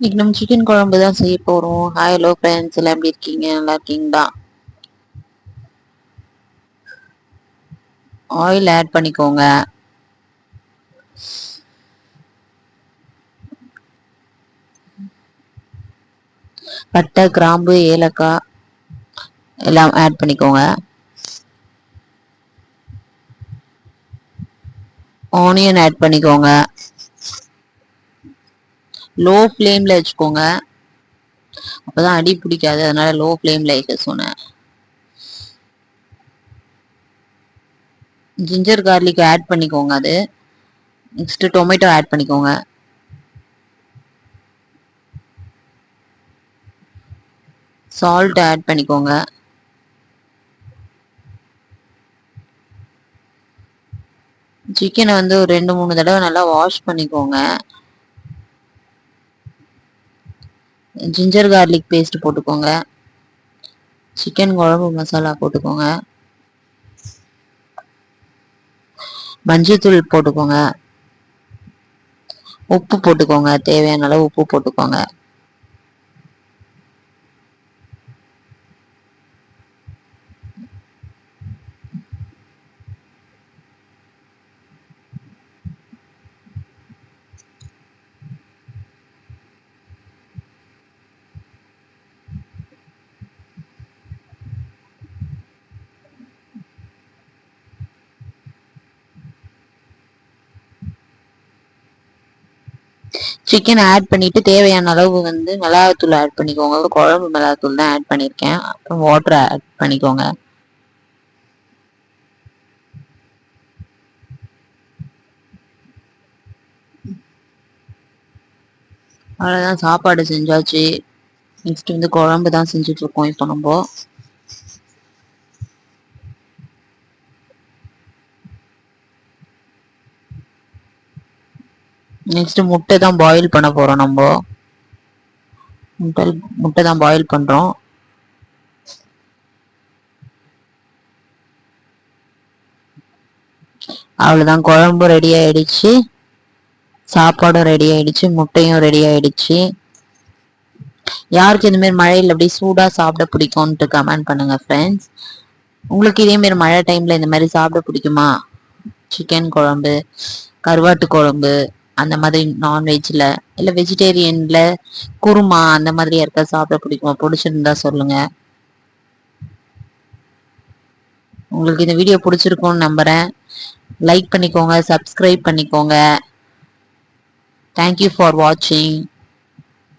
இன்னைக்கு நம்ம சிக்கன் குழம்பு தான் செய்ய போறோம். ஹாய் ஹலோ ஃப்ரெண்ட்ஸ் எல்லாம் எப்படி இருக்கீங்க? நல்லா இருக்கீங்களா? ஆயில் ஆட் பண்ணிக்கோங்க. பட்டை கிராம்பு ஏலக்காய் எல்லாம் ஆட் பண்ணிக்கோங்க. ஆனியன் ஆட் பண்ணிக்கோங்க. லோ ஃப்ளேமில் வச்சுக்கோங்க. அப்போதான் அடி பிடிக்காது. அதனால லோ ஃப்ளேமில் வைக்க சொன்னேன். ஜிஞ்சர் கார்லிக் ஆட் பண்ணிக்கோங்க அது. நெக்ஸ்ட் டொமேட்டோ ஆட் பண்ணிக்கோங்க. சால்ட் ஆட் பண்ணிக்கோங்க. சிக்கனை வந்து ஒரு ரெண்டு மூணு தடவை நல்லா வாஷ் பண்ணிக்கோங்க. ஜிஞ்சர் கார்லிக் பேஸ்ட் போட்டுக்கோங்க. சிக்கன் குழம்பு மசாலா போட்டுக்கோங்க. மஞ்சத்தூள் போட்டுக்கோங்க. உப்பு போட்டுக்கோங்க தேவையான அளவு உப்பு போட்டுக்கோங்க. சிக்கன் ஆட் பண்ணிட்டு தேவையான அளவு வந்து மிளகாத்தூள் ஆட் பண்ணிக்கோங்க. குழம்பு மிளகாத்தூள் தான் ஆட் பண்ணியிருக்கேன் அப்புறம் வாட்டர் ஆட் பண்ணிக்கோங்க. அவ்வளோதான் சாப்பாடு செஞ்சாச்சு. நெக்ஸ்ட் வந்து குழம்பு தான் செஞ்சுட்டு இருக்கோம். இப்போ நம்ம நெக்ஸ்ட் முட்டை தான் பாயில் பண்ண போறோம் நம்ம. முட்டை முட்டை தான் பாயில் பண்றோம். அவ்வளோதான் குழம்பு ரெடி ஆயிடுச்சு. சாப்பாடும் ரெடி ஆயிடுச்சு. முட்டையும் ரெடி ஆயிடுச்சு. யாருக்கு இதுமாரி மழையில் அப்படியே சூடாக சாப்பிட பிடிக்கும்ன்ட்டு கமெண்ட் பண்ணுங்க ஃப்ரெண்ட்ஸ் உங்களுக்கு இதேமாரி மழை டைம்ல இந்த மாதிரி சாப்பிட பிடிக்குமா? சிக்கன் குழம்பு கருவாட்டு குழம்பு அந்த மாதிரி நான்வெஜ்ல இல்ல வெஜிடேரியன்ல குருமா அந்த மாதிரி யாருக்கா சாப்பிட பிடிக்குமா? பிடிச்சிருந்தா சொல்லுங்க. உங்களுக்கு இந்த வீடியோ பிடிச்சிருக்கும்னு நம்புறேன். லைக் பண்ணிக்கோங்க சப்ஸ்கிரைப் பண்ணிக்கோங்க. தேங்க்யூ ஃபார் வாட்சிங்